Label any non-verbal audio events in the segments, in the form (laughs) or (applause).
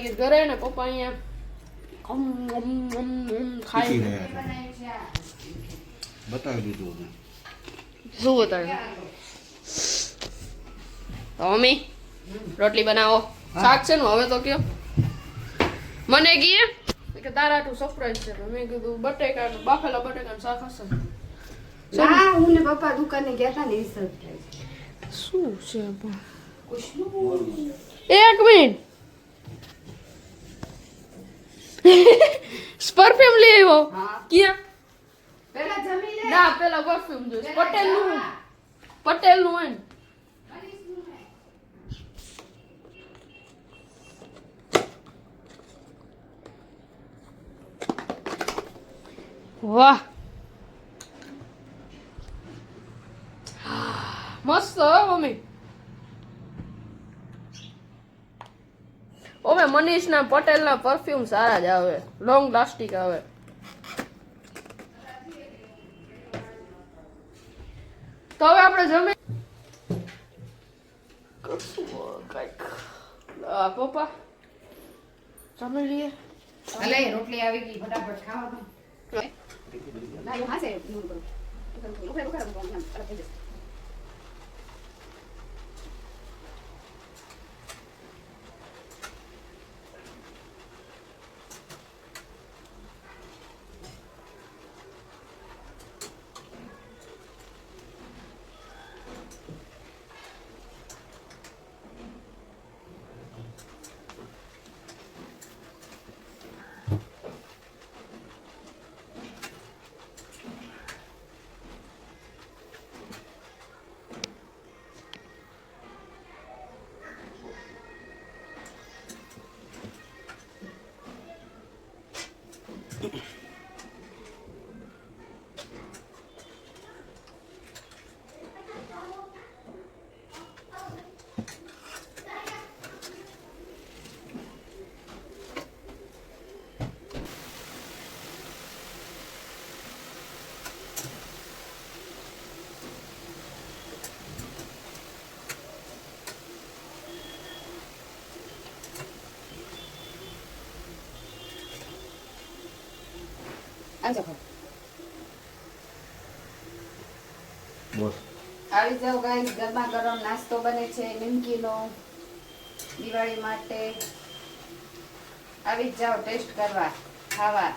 આવી ઘરે ને પપ્પા અહીંયા ખાઈ બતાવી દીધું અમે. શું બતાવ્યું? તો મમ્મી રોટલી બનાવો. શાક છે ને હવે તો કયો? મને કીએ કે તારા તું સરપ્રાઈઝ છે. મેં કીધું બટેકા બાફેલા બટેકાનું શાક હશે. ના હું ને પપ્પા દુકાને ગયા હતા ને એ સરપ્રાઈઝ શું છે એક મિનિટ. પરફ્યુમ લઈ આવ્યો હા ક્યાં પેલા જમી લે ના પેલા પરફ્યુમ જોઈશ પટેલનું પટેલનું હોય ને વાહ મસ્ત હો મમ્મી ઓમે મનીષના પટેલના પરફ્યુમ સારા જ આવે. લોંગ લાસ્ટિક આવે. તો હવે આપણે જમી કંઈક. આ પપ્પા. જમી લઈએ. ભલે રોટલી આવી ગઈ ફટાફટ ખાવાનું. ના હાસે ખાઓ. બસ આવી જાઓ ગાઈસ ગરમા ગરમ નાસ્તો બને છે નિમકીનો દિવાળી માટે. આવી જ જાઓ ટેસ્ટ કરવા ખાવા.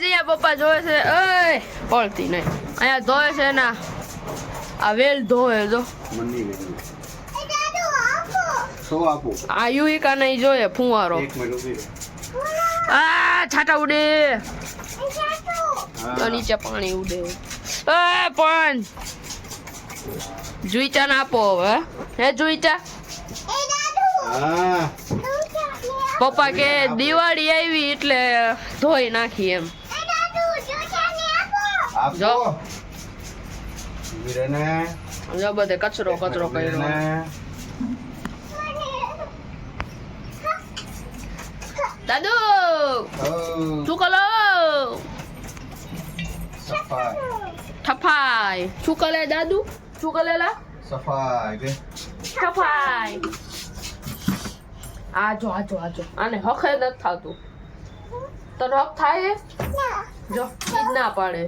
જીયા પપ્પા જોવે છે ઓય પડતી નહીં. અહીંયા ધોવે છે ના આ વેલ ધોવે જો. આપો. આ યુવિકા નહીં જોયે ફુવારો. એક મિનિટ ઊભી રહે. આ છાટા ઉડે. તો નીચે પાણી ઉડે. એ પણ જુઈચા ના આપો હવે હે? જુઈચા પપ્પા કે દિવાળી આવી એટલે ધોઈ નાખી એમ. જો. આપો ઊભી રહે ને જો. બધે કચરો કચરો કર્યો ને. દાદુ ઓ, શું કરો સફાઈ થફાઈ શું કરે દાદુ શું કરેલા સફાઈ કે સફાઈ આજો આજો આજો આને હખે નથી થતું. તને હક થાય જો ના પાડે.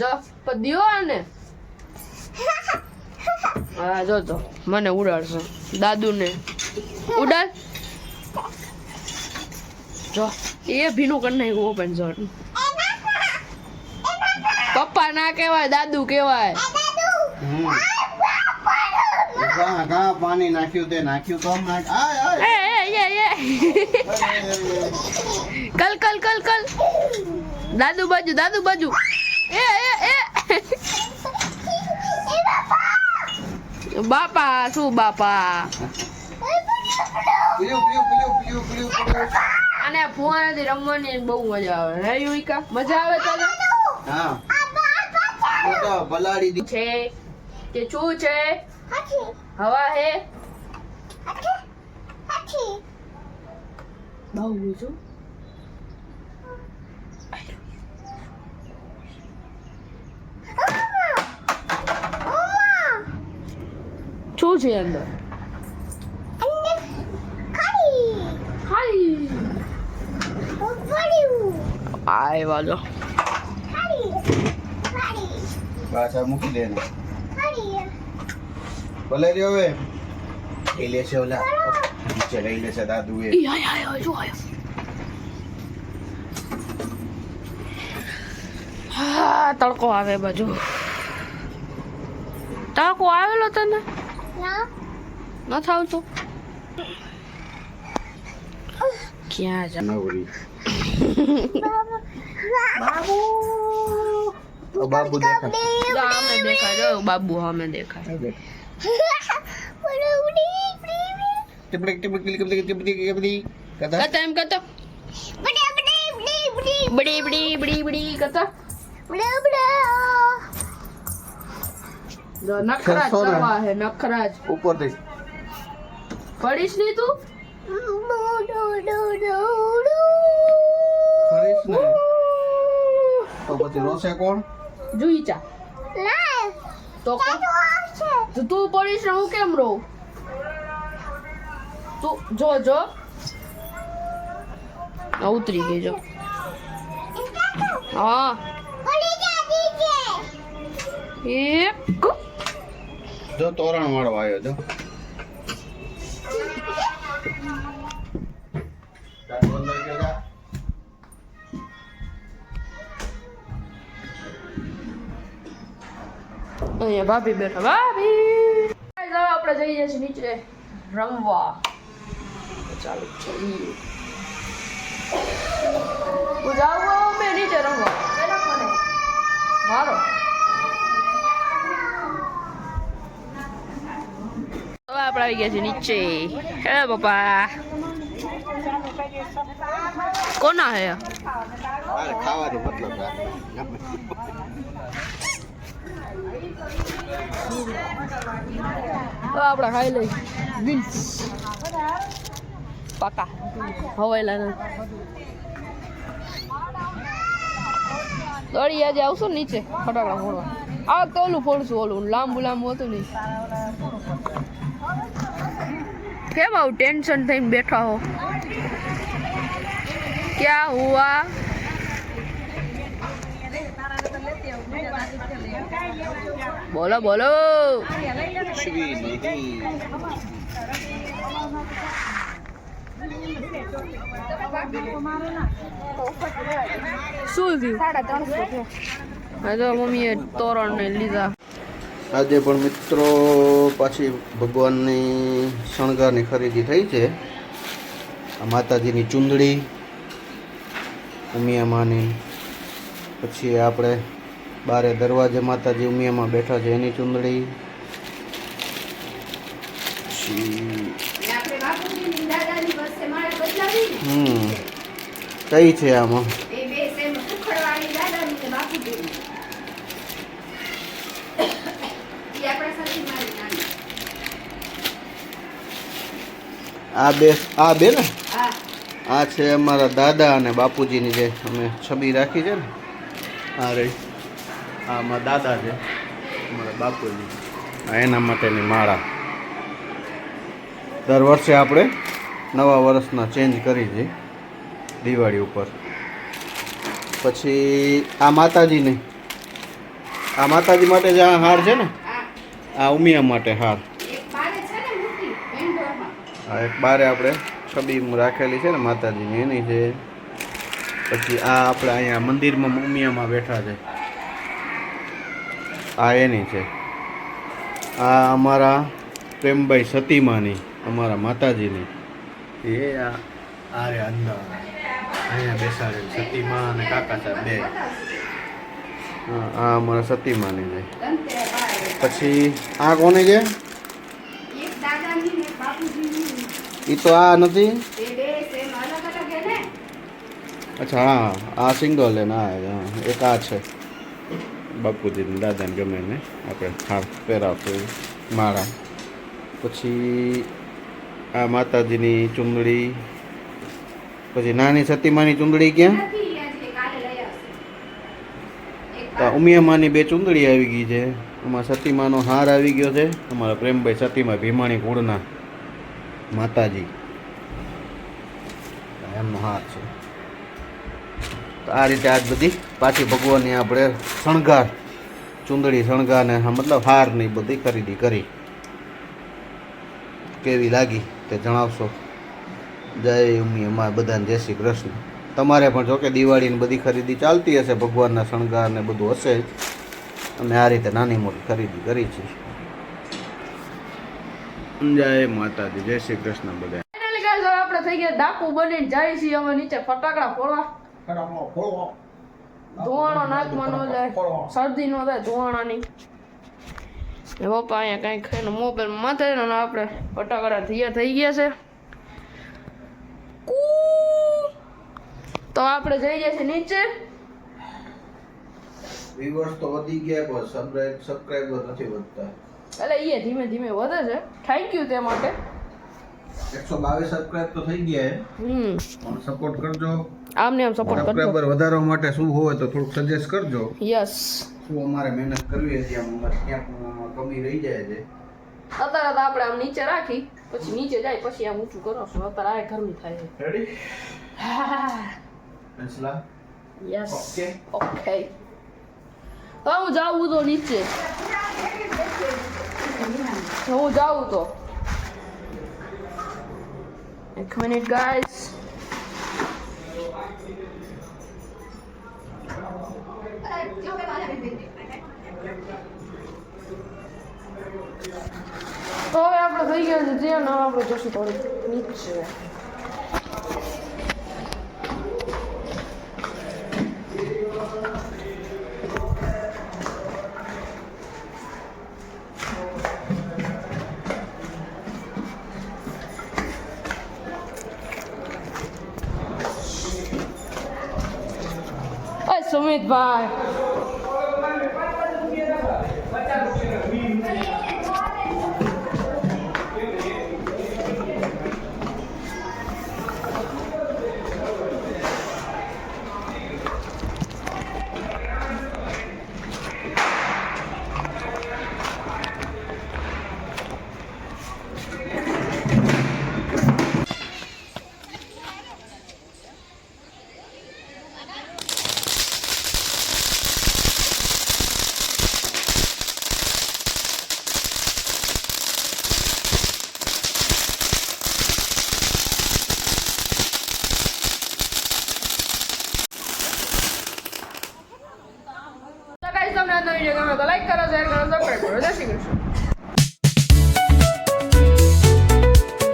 જો પણ દિયો આને. (laughs) હા જો તો મને ઉડાડશે. દાદુને. ઉડાડ. જો. એ ભીનું કરી નાખ્યું ઓપન ઝોન પપ્પા ના કહેવાય દાદુ કહેવાય. પાણી નાખ્યું તે નાખ્યું તો કલ કલ કલ કલ. દાદુ બાજુ દાદુ બાજુ. એ એ એ. બાપા શું બાપા? પીયું પીયું પીયું પીયું પીલું પીલું ફોન ફુવાનાથી રમવાની બહુ મજા આવે. હે યુવિકા? મજા આવે તને? હા. તો તો બલાડી દી. છે કે શું છે? હવા હે? બહુ બીજું શું છે અંદર? હાય આય વાલો. પાછા મૂકી દે ને ભલે રહ્યો હવે. એ લેશે ઓલા. નીચે લઈ લેશે દાદુ એ આય આય આય જો આય. હા તડકો આવે બાજુ. તડકો આવેલો તને? ન થાવતું ક્યાં જા નવરી. ઓ બાબુ. દેખાય. જા અમે દેખાય. જો બાબુ અમે દેખાય. ટિપડી ટિપડી ટિપડી बड़ी बड़ी बड़ी કતા એમ કતો બડી બડી બડી બડી. કતા જો નખરાજ. કરવા હે નખરાજ. ઉપરથી પડીશ નહીં તું? ફરીશ ને તો પછી રોશે કોણ? જોઈ ચા તો કો- તું પડીશ હું કેમ રહું તું જો જો. ઉતરી ગઈ જો. હા. એક. જો તોરણ વાળો આવ્યો જો. અહીંયા ભાભી બેઠા. ભાભી! હવે આપણે જઈએ છીએ નીચે રમવા. ચાલો જઈએ. હું જાઉં મેં નીચે રમવા. મારો હવે આપણે આવી ગયા છીએ નીચે. હે પપ્પા. કોના હે? આ મતલબ. તો આપણે ખાઈ લઈ વિન્સ પાકા. હવાયેલા નથી દોડી આજે આવશું નીચે ફટાકડા ફોડવા. આ તો ઓલું ફોડશું ઓલું લાંબુ લાંબુ હતું નહીં કેમ આવું ટેન્શન થઈને બેઠા હો? ક્યાં હુઆ? બોલો બોલો. શું થયું? સાડા ત્રણસો છે હા તો મમ્મીએ તોરણ ને લીધા. આજે પણ મિત્રો પાછી ભગવાનની શણગારની ખરીદી થઈ છે. આ માતાજીની ચુંદડી ઉમિયામાની. પછી આપણે બારે દરવાજે માતાજી ઉમિયામાં બેઠા છે એની ચુંદડી. હમ. કઈ છે આમાં? આ બે આ બે ને? આ છે અમારા દાદા અને બાપુજીની જે અમે છબી રાખી છે ને આ રહી. આ અમારા દાદા છે. અમારા બાપુજી. એના માટેની માળા. દર વર્ષે આપણે નવા વર્ષના ચેન્જ કરી છે દિવાળી ઉપર. પછી આ માતાજીની. આ માતાજી માટે જે આ હાર છે ને? આ ઉમિયા માટે હાર. આ એક બારે આપણે છબી રાખેલી છે ને માતાજીની, એની છે. પછી આ આપણે અહીંયા મંદિરમાં ઉમિયામાં બેઠા છે. આ એની છે. આ અમારા પ્રેમભાઈ સતીમાની અમારા માતાજીની. એ આ રે અંદર અહીંયા બેસાડેલ સતીમા અને કાકા સાહેબ બે. આ અમારા સતીમાની છે. પછી આ કોને છે એ તો આ નથી? અચ્છા હા આ સિંગલ ને આ હા, એક આ છે. બાપુજીને દાદાને ગમે ને આપણે હાર પહેરાવતું માળા. પછી આ માતાજીની ચુંદડી, પછી નાની સતીમાની ચુંદડી ક્યાં? ઉમિયામાની બે ચુંદડી આવી ગઈ છે. એમાં સતીમાનો હાર આવી ગયો છે. અમારા પ્રેમભાઈ સતીમાં ભીમાણી કુળના માતાજી. એમનો હાર છે. આ રીતે આજ બધી પાછી ભગવાનની આપણે શણગાર, ચુંદડી શણગાર ને મતલબ હારની બધી ખરીદી કરી. કેવી લાગી તે જણાવશો? જય ઉમી અમારા બધાને જય શ્રી કૃષ્ણ. તમારે પણ જોકે દિવાળીની બધી ખરીદી ચાલતી હશે, ભગવાનના શણગાર ને બધું હશે જ. અમે આ રીતે નાની મોટી ખરીદી કરી છે. જય માતાજી, જય શ્રી કૃષ્ણ બધા આપણે થઈ ગયા, ડાકુ બની જાય છીએ હવે નીચે ફટાકડા ફોડવા. ધુવાણો નાકમાં ન જાય શરદી ન થાય ધુવાણાની. પપ્પા અહીંયા કંઈક ખાઈને મોબાઈલ માથે આપણે ફટાકડા તૈયાર થઈ ગયા છે. તો આપણે જઈ જઈએ નીચે. વ્યુઅર્સ તો વધી ગયા પણ સબસ્ક્રાઇબ સબસ્ક્રાઇબર નથી વધતા. એટલે એ ધીમે ધીમે વધે છે. થેન્ક યુ તે માટે. એકસો બાવીસ સબસ્ક્રાઇબ તો થઈ ગયા હમ. પણ સપોર્ટ કરજો. આમને આમ સપોર્ટ કરજો. બરાબર વધારવા માટે શું હોય તો થોડુંક સજેસ્ટ કરજો. યસ શું અમારે મહેનત કરવી હતી આમ અમારે ક્યાંક કમી રહી જાય છે? અત્યારે તો આપણે આમ નીચે રાખી પછી નીચે જાય પછી આમ ઊંચું કરો. છો અત્યારે આ ગરમી થાય છે? રેડી પેન્સલા યસ ઓકે ઓકે તો હું જાઉં તો નીચે. હું જાઉં તો. એક મિનિટ ગાઈસ હવે આપણે થઈ ગયા છે ના આપણે જોશું થોડીક. નીચે. ઓય